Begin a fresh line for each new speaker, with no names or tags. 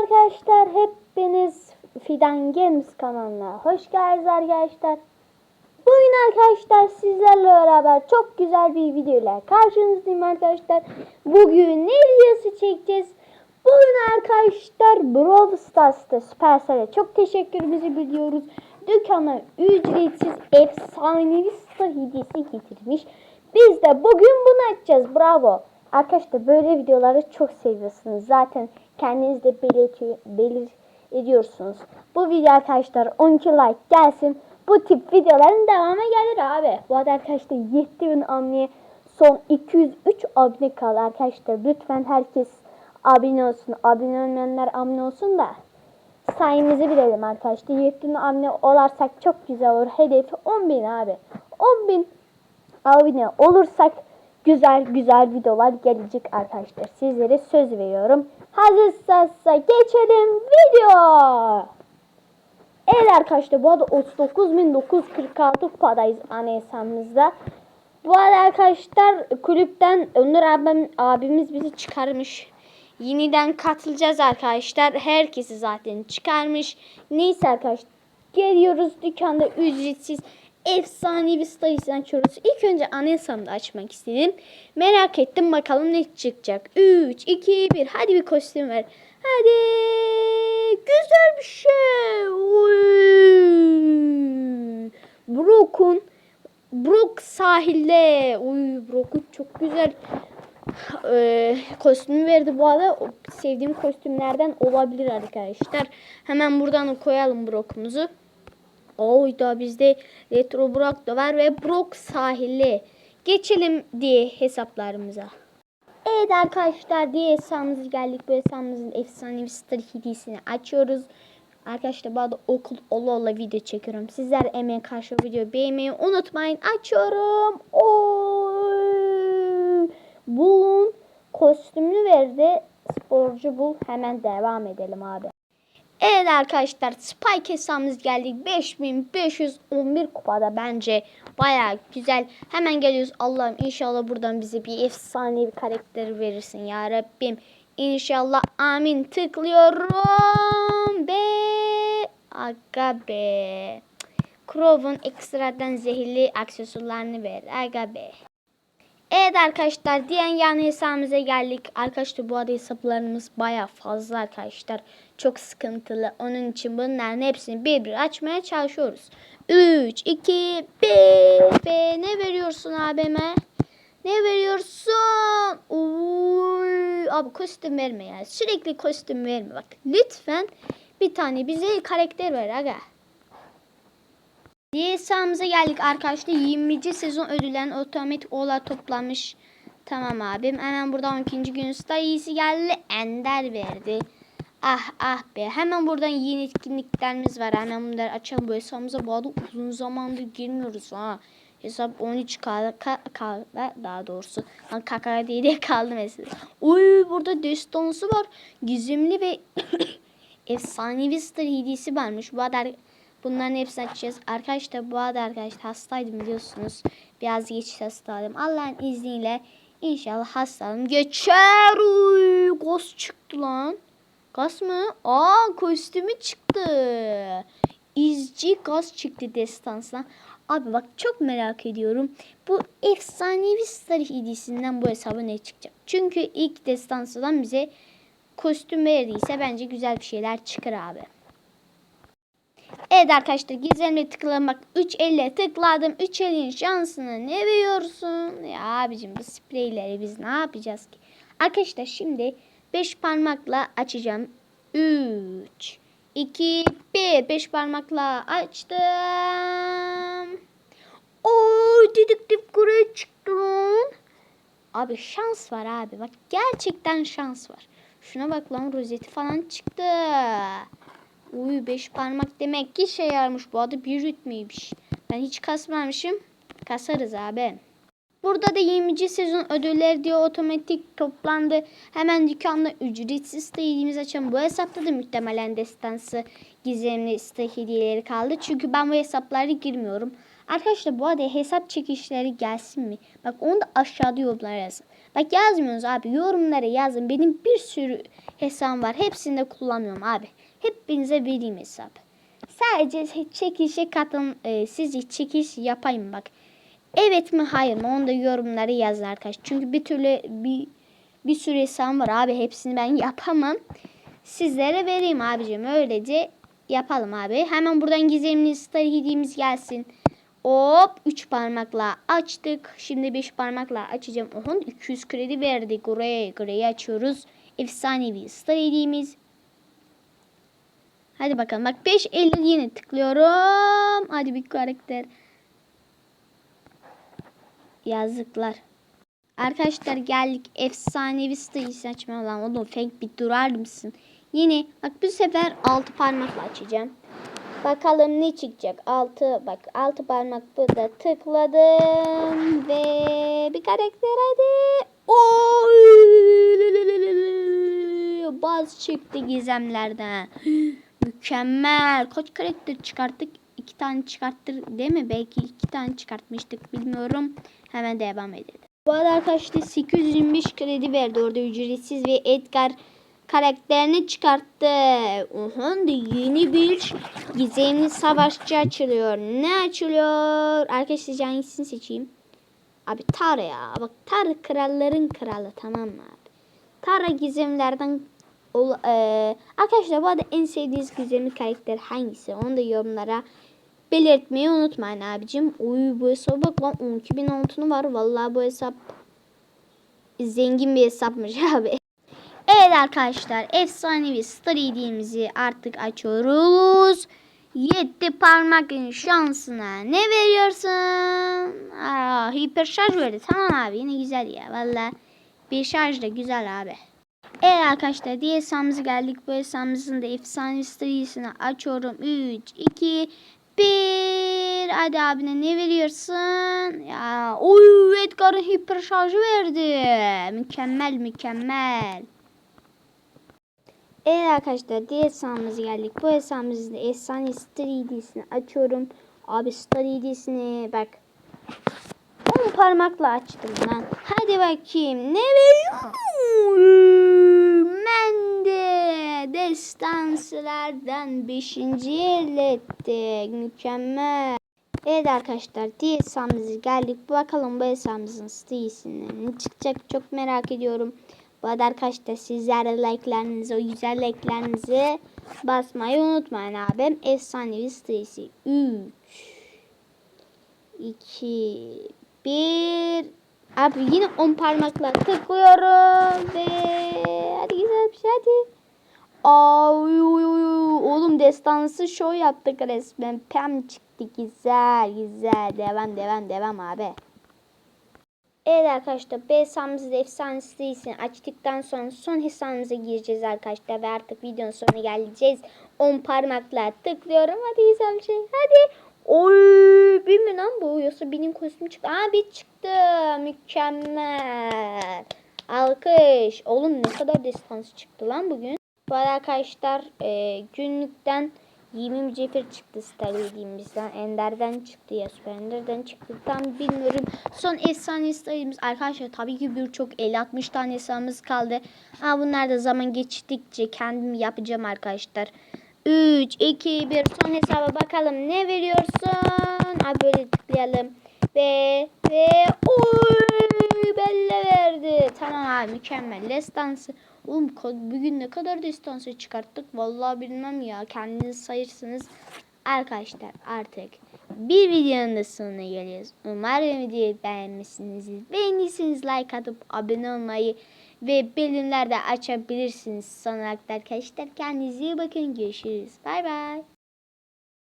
arkadaşlar hepiniz Fidan Games kanalına hoş geldiniz arkadaşlar. Bugün arkadaşlar sizlerle beraber çok güzel bir video ile karşınızdayım arkadaşlar. Bugün ne videosu çekeceğiz? Bugün arkadaşlar Brawl Stars'ta Supercell'e çok teşekkürümüzü biliyoruz. Dükkana ücretsiz efsanevi star hediyesi getirmiş. Biz de bugün bunu açacağız. Bravo. Arkadaşlar böyle videoları çok seviyorsunuz. Zaten kendiniz de belirtiyor, belir ediyorsunuz. Bu video arkadaşlar 12 like gelsin. Bu tip videoların devamı gelir abi. Bu arada arkadaşlar 7000 aboneye son 203 abone kaldı arkadaşlar. Lütfen herkes abone olsun. Abone olmayanlar abone olsun da sayımızı bilelim arkadaşlar. 7000 abone olarsak çok güzel olur. Hedefi 10.000 abi. 10.000 abone olursak güzel güzel videolar gelecek arkadaşlar. Sizlere söz veriyorum. Hazırsanız geçelim video. Evet arkadaşlar bu arada 39.946 kupadayız ana hesabımızda. Bu arada arkadaşlar kulüpten Önder abim, abimiz bizi çıkarmış. Yeniden katılacağız arkadaşlar. Herkesi zaten çıkarmış. Neyse arkadaşlar geliyoruz dükkanda ücretsiz efsanevi stajını açıyoruz. İlk önce ana hesabımda açmak istedim. Merak ettim bakalım ne çıkacak. 3, 2, 1 hadi bir kostüm ver. Hadi güzel bir şey. Uy. Brock'un Brock sahilde. Uy Brock'un çok güzel e, kostümü verdi bu arada. O Sevdiğim kostümlerden olabilir arkadaşlar. Hemen buradan koyalım Brock'umuzu. Oyda bizde Retro Brock da var ve Brock sahili. Geçelim diye hesaplarımıza. Evet arkadaşlar diye hesabımıza geldik. Bu hesabımızın efsanevi star hediyesini açıyoruz. Arkadaşlar bu arada okul ola ola video çekiyorum. Sizler emeğe karşı video beğenmeyi unutmayın. Açıyorum. Oy. Bulun kostümünü verdi. Sporcu bul. Hemen devam edelim abi. Evet arkadaşlar Spike hesabımız geldik. 5511 kupada bence baya güzel. Hemen geliyoruz. Allah'ım inşallah buradan bize bir efsane bir karakter verirsin ya Rabbim. İnşallah amin tıklıyorum. Be aga be. Crow'un ekstradan zehirli aksesuarlarını ver. Aga be. Evet arkadaşlar diyen yan hesabımıza geldik. Arkadaşlar bu arada hesaplarımız baya fazla arkadaşlar. Çok sıkıntılı. Onun için bunların hepsini bir bir açmaya çalışıyoruz. 3, 2, 1 ve ne veriyorsun abime? Ne veriyorsun? Uy, abi kostüm verme ya. Sürekli kostüm verme bak. Lütfen bir tane bize karakter ver aga. Diye geldik arkadaşlar. 20. sezon ödüllerini otomatik olarak toplamış. Tamam abim. Hemen buradan 12. gün star iyisi geldi. Ender verdi. Ah ah be. Hemen buradan yeni etkinliklerimiz var. Hemen bunları açalım. Bu hesabımıza bu arada uzun zamandır girmiyoruz ha. Hesap 13 kaldı, kaldı daha doğrusu. Lan kaka diye kaldı mesela. Uy burada destansı var. Gizemli ve efsanevi star hediyesi varmış. Bu kadar Bunların hepsini açacağız. Arkadaşlar bu arada arkadaşlar hastaydım biliyorsunuz. Biraz geç hastaydım. Allah'ın izniyle inşallah hastalığım geçer. Uy, gaz çıktı lan. Gaz mı? Aa kostümü çıktı. İzci gaz çıktı destansına. Abi bak çok merak ediyorum. Bu efsanevi star hediyesinden bu hesaba ne çıkacak? Çünkü ilk destansıdan bize kostüm verdiyse bence güzel bir şeyler çıkar abi. Evet arkadaşlar gizemle tıklamak 3 elle tıkladım. 3 elin şansını ne veriyorsun? Ya abicim bu spreyleri biz ne yapacağız ki? Arkadaşlar şimdi 5 parmakla açacağım. 3 2 1 5 parmakla açtım. Oo dedektif kure çıktı lan. Abi şans var abi. Bak gerçekten şans var. Şuna bak lan rozeti falan çıktı. Uy 5 parmak demek ki şey yarmış. Bu adı bir rütmeymiş. Ben hiç kasmamışım. Kasarız abi. Burada da 20. sezon ödülleri diye otomatik toplandı. Hemen dükkanda ücretsiz site hediyemizi açalım. Bu hesapta da muhtemelen destansı gizemli site hediyeleri kaldı. Çünkü ben bu hesaplara girmiyorum. Arkadaşlar bu arada hesap çekişleri gelsin mi? Bak onu da aşağıda yorumlara yazın. Bak yazmıyorsunuz abi. Yorumlara yazın. Benim bir sürü hesabım var. Hepsini de kullanmıyorum abi. Hepinize vereyim hesap. Sadece çekişe katın. E, sizce çekiş yapayım bak. Evet mi hayır mı onu da yorumlara yazın arkadaşlar. Çünkü bir türlü bir bir sürü hesabım var abi. Hepsini ben yapamam. Sizlere vereyim abicim. Öylece yapalım abi. Hemen buradan gizemli star hediyemiz gelsin. Hop 3 parmakla açtık. Şimdi 5 parmakla açacağım. Ohun 200 kredi verdik. Oraya oraya açıyoruz. Efsanevi star hediyemiz. Hadi bakalım. Bak 5 50 yine tıklıyorum. Hadi bir karakter. Yazıklar. Arkadaşlar geldik efsanevi siteyi açmaya lan. Oğlum fake bir durar mısın? Yine bak bu sefer 6 parmakla açacağım. Bakalım ne çıkacak. 6 bak 6 parmak burada tıkladım ve bir karakter hadi. Oy! Baz çıktı gizemlerden. Mükemmel. Kaç karakter çıkarttık? İki tane çıkarttır değil mi? Belki iki tane çıkartmıştık bilmiyorum. Hemen devam edelim. Bu arada arkadaşlar 825 kredi verdi orada ücretsiz ve Edgar karakterini çıkarttı. Uhun da yeni bir gizemli savaşçı açılıyor. Ne açılıyor? Arkadaşlar hangisini seçeyim? Abi Tara ya. Bak Tara kralların kralı tamam mı abi? Tara gizemlerden ol, e, arkadaşlar bu arada en sevdiğiniz gizemli karakter hangisi? Onu da yorumlara belirtmeyi unutmayın abicim. Uy bu hesaba bak lan 12.000 altını var. Vallahi bu hesap zengin bir hesapmış abi. Evet arkadaşlar efsanevi star hediyemizi artık açıyoruz. Yetti parmakın şansına ne veriyorsun? Aa, hiper şarj verdi. Tamam abi yine güzel ya. Valla bir şarj da güzel abi. Evet arkadaşlar diğer hesabımıza geldik. Bu hesabımızın da efsane storiesini açıyorum. 3, 2, 1. Hadi abine ne veriyorsun? Ya oy Edgar'ın hiper şarjı verdi. Mükemmel mükemmel. Evet arkadaşlar diğer hesabımıza geldik. Bu hesabımızın da efsane star hediyesini açıyorum. Abi star hediyesini bak. 10 parmakla açtım lan. Hadi bakayım. Ne veriyor? Ben de destansılardan 5. elde ettik. Mükemmel. Evet arkadaşlar hesabımıza geldik. Bakalım bu hesabımızın sitesine ne çıkacak çok merak ediyorum. Bu arada arkadaşlar sizler de like'larınızı, o güzel like'larınızı basmayı unutmayın abim. Efsanevi sitesi 3 2 1 Abi yine 10 parmakla tıklıyorum ve hadi güzel bir şey hadi. Ay, uy, uy. Oğlum destansı show yaptık resmen. Pem çıktı güzel güzel. Devam devam devam abi. Evet arkadaşlar B hesabımızda efsane sitesini açtıktan sonra son hesabımıza gireceğiz arkadaşlar ve artık videonun sonuna geleceğiz. 10 parmakla tıklıyorum. Hadi güzel bir şey. Hadi. Oy bir mi lan bu? Yoksa benim kostüm çıktı. Aa bir çıktı. Mükemmel. Alkış. Oğlum ne kadar destansı çıktı lan bugün. Bu arkadaşlar e, günlükten 20 cefir çıktı star yediğimizden. Ender'den çıktı ya Süper Ender'den çıktı. Tam bilmiyorum. Son efsane starımız arkadaşlar tabii ki birçok 50-60 tane hesabımız kaldı. Ama bunlar da zaman geçtikçe kendim yapacağım arkadaşlar. 3, 2, 1 son hesaba bakalım ne veriyorsun? Abi böyle tıklayalım. Ve ve oy belle verdi. Tamam abi mükemmel. Destansı. Oğlum bugün ne kadar destansı çıkarttık. Vallahi bilmem ya. Kendiniz sayırsınız. Arkadaşlar artık bir videonun da sonuna geliyoruz. Umarım videoyu beğenmişsinizdir. Beğendiyseniz like atıp abone olmayı ve bildirimler de açabilirsiniz. Son olarak da arkadaşlar kendinize iyi bakın. Görüşürüz. Bay bay.